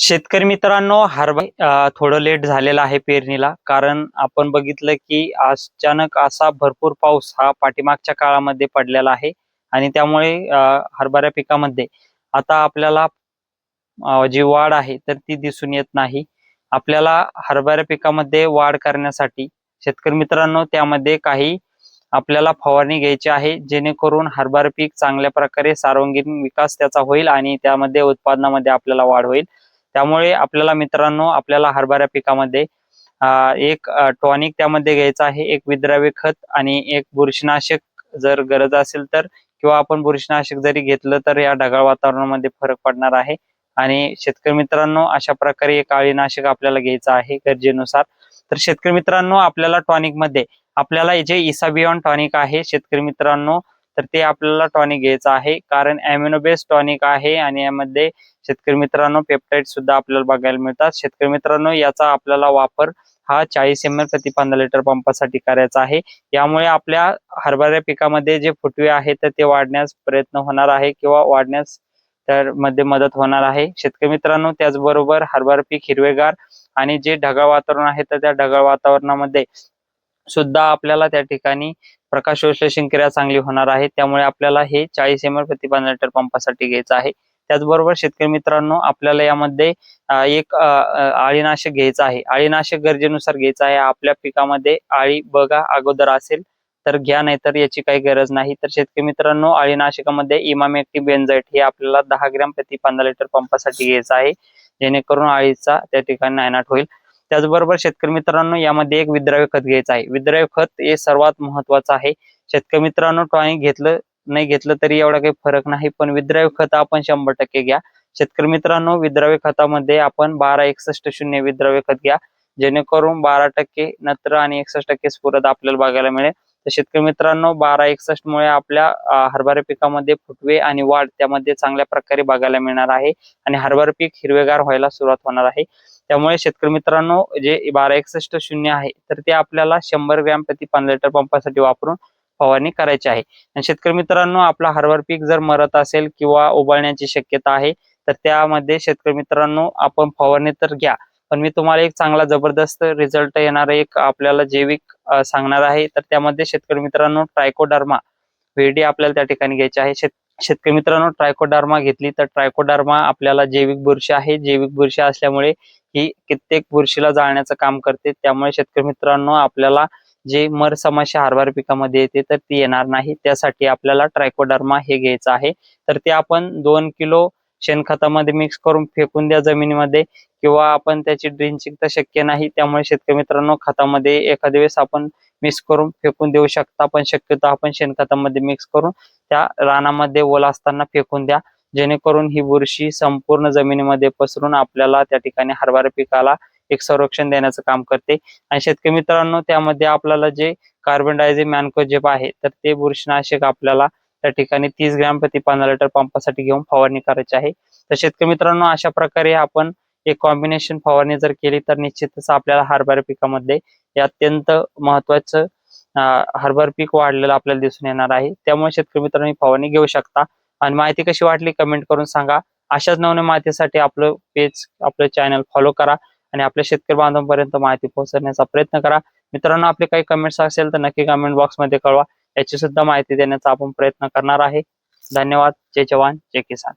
शेतकरी मित्रांनो हरभरा थोडं लेट झालेलं आहे पेरणीला. कारण आपण बघितलं की अचानक असा भरपूर पाऊस हा पाठीमागच्या काळामध्ये पडलेला आहे. आणि त्यामुळे हरभऱ्या हरभरा पिकामध्ये आता आपल्याला जी वाढ आहे तर ती दिसून येत नाही. आपल्याला हरभरा पिकामध्ये वाढ करण्यासाठी शेतकरी मित्रांनो त्यामध्ये काही आपल्याला फवारणी घ्यायची आहे. जेणेकरून हरभरा पीक चांगल्या प्रकारे सार्वंगीण विकास त्याचा होईल आणि त्यामध्ये उत्पादनामध्ये आपल्याला वाढ होईल. त्यामुळे आपल्याला मित्रांनो आपल्याला हरभरा पिकामध्ये एक टॉनिक त्यामध्ये घ्यायचं आहे. एक विद्राव्य खत आणि एक बुरशीनाशक जर गरज असेल तर किंवा आपण बुरशीनाशक जरी घेतलं तर या ढगाळ वातावरणामध्ये फरक पडणार आहे. आणि शेतकरी मित्रांनो अशा प्रकारे एक अळीनाशक आपल्याला घ्यायचं आहे गरजेनुसार. तर शेतकरी मित्रांनो आपल्याला टॉनिकमध्ये आपल्याला जे इसाबियॉन टॉनिक आहे शेतकरी मित्रांनो तर ते आपल्याला टॉनिक घ्यायचं आहे. कारण अॅमिनो बेस्ड टॉनिक आहे आणि यामध्ये शेतकरी मित्रांनो पेप्टाईड सुद्धा आपल्याला बघायला मिळतात. शेतकरी मित्रांनो याचा आपल्याला वापर हा चाळीस एम एल प्रति पंधरा लिटर पंपासाठी करायचा आहे. यामुळे आपल्या हरभऱ्या पिकामध्ये जे फुटवे आहेत तर ते वाढण्यास प्रयत्न होणार आहे किंवा वाढण्यास तर मध्ये मदत होणार आहे. शेतकरी मित्रांनो त्याचबरोबर हरभरा पीक हिरवेगार आणि जे ढगाळ वातावरण आहे तर त्या ढगाळ वातावरणामध्ये सुद्धा आपल्याला त्या ठिकाणी प्रकाश विश्लेषण क्रिया चांगली होणार आहे. त्यामुळे आपल्याला हे चाळीस एम एल प्रति पंधरा लिटर पंपासाठी घ्यायचं आहे. त्याचबरोबर शेतकरी मित्रांनो आपल्याला यामध्ये एक आळीनाशक अळीनाशक घ्यायचं आहे. अळीनाशक गरजेनुसार घ्यायचं आहे. आपल्या पिकामध्ये आळी बघा अगोदर असेल तर घ्या नाही तर याची काही गरज नाही. तर शेतकरी मित्रांनो अळीनाशकामध्ये इमामेक्टी बेन्झाईट हे आपल्याला दहा ग्रॅम प्रति पंधरा लिटर पंपासाठी घ्यायचं आहे. जेणेकरून आळीचा त्या ठिकाणी नायनाट होईल. त्याचबरोबर शेतकरी मित्रांनो यामध्ये एक विद्राव्य खत घ्यायचं आहे. विद्राव्य खत हे सर्वात महत्वाचं आहे. शेतकरी मित्रांनो टॉनिक घेतलं नाही घेतलं तरी एवढा काही फरक नाही पण विद्राव्य खत आपण शंभर टक्के घ्या. शेतकरी मित्रांनो विद्राव्य खतामध्ये आपण बारा एकसष्ट शून्य विद्राव्य खत घ्या. जेणेकरून बारा टक्के नत्र आणि एकसष्ट टक्के स्फुरद आपल्याला बघायला मिळेल. तर शेतकरी मित्रांनो बारा एकसष्ट मुळे आपल्या हरभरा पिकामध्ये फुटवे आणि वाढ त्यामध्ये चांगल्या प्रकारे बघायला मिळणार आहे आणि हरभरा पीक हिरवेगार व्हायला सुरुवात होणार आहे. त्यामुळे शेतकरी मित्रांनो जे बारा एकसष्ट शून्य आहे तर ते आपल्याला शंभर ग्रॅम प्रति पंधरा लिटर पंपासाठी वापरून फवारणी करायची आहे. आणि शेतकरी मित्रांनो आपला हरभर पीक जर मरत असेल किंवा उबळण्याची शक्यता आहे तर त्यामध्ये शेतकरी मित्रांनो आपण फवारणी तर घ्या पण मी तुम्हाला एक चांगला जबरदस्त रिझल्ट येणार एक आपल्याला जैविक सांगणार आहे. तर त्यामध्ये शेतकरी मित्रांनो ट्रायकोडर्मा व्हीडी आपल्याला त्या ठिकाणी घ्यायची आहे. शेत शेतकरी मित्रांनो ट्रायकोडर्मा घेतली तर ट्रायकोडर्मा आपल्याला जैविक बुरशी आहे. जैविक बुरशी असल्यामुळे ही कित्येक बुरशीला जाळण्याचं काम करते. त्यामुळे शेतकरी मित्रांनो आपल्याला जे मर समस्या हरभर पिकामध्ये येते तर ती येणार नाही. त्यासाठी आपल्याला ट्रायकोडर्मा हे घ्यायचं आहे. तर ते आपण दोन किलो शेणखतामध्ये मिक्स करून फेकून द्या जमिनीमध्ये किंवा आपण त्याची ड्रिंचिंग तर शक्य नाही. त्यामुळे शेतकरी मित्रांनो खतामध्ये एखाद्या वेळेस आपण मिक्स करून फेकून देऊ शकता. पण शक्यतो आपण शेणखतामध्ये मिक्स करून त्या रानामध्ये ओला असताना फेकून द्या. जेणेकरून ही बुरशी संपूर्ण जमिनीमध्ये पसरून आपल्याला त्या ठिकाणी हरभरा पिकाला एक संरक्षण देण्याचं काम करते. आणि शेतकरी मित्रांनो त्यामध्ये आपल्याला जे कार्बन डायझे मॅनकोजेप आहे तर ते बुरशीनाशक आपल्याला त्या ठिकाणी तीस ग्रॅम प्रति पंधरा लिटर पंपासाठी घेऊन फवारणी करायची आहे. तर शेतकरी मित्रांनो अशा प्रकारे आपण एक कॉम्बिनेशन फवारणी जर केली तर निश्चितच आपल्याला हरभरा पिकामध्ये हे अत्यंत महत्वाचं हरभर पीक वाढलेलं आपल्याला दिसून येणार आहे. त्यामुळे शेतकरी मित्रांनी फवारणी घेऊ शकता. आणि माहिती कशी वाटली कमेंट करून सांगा. अशाच नवनवीन माहितीसाठी आपलं पेज आपलं चॅनल फॉलो करा आणि आपल्या शेतकरी बांधवांपर्यंत माहिती पोहोचवण्याचा प्रयत्न करा. मित्रांनो आपले काही कमेंट्स असेल तर नक्की कमेंट बॉक्समध्ये कळवा. याची सुद्धा माहिती देण्याचा आपण प्रयत्न करणार आहे. धन्यवाद. जय जवान. जय किसान.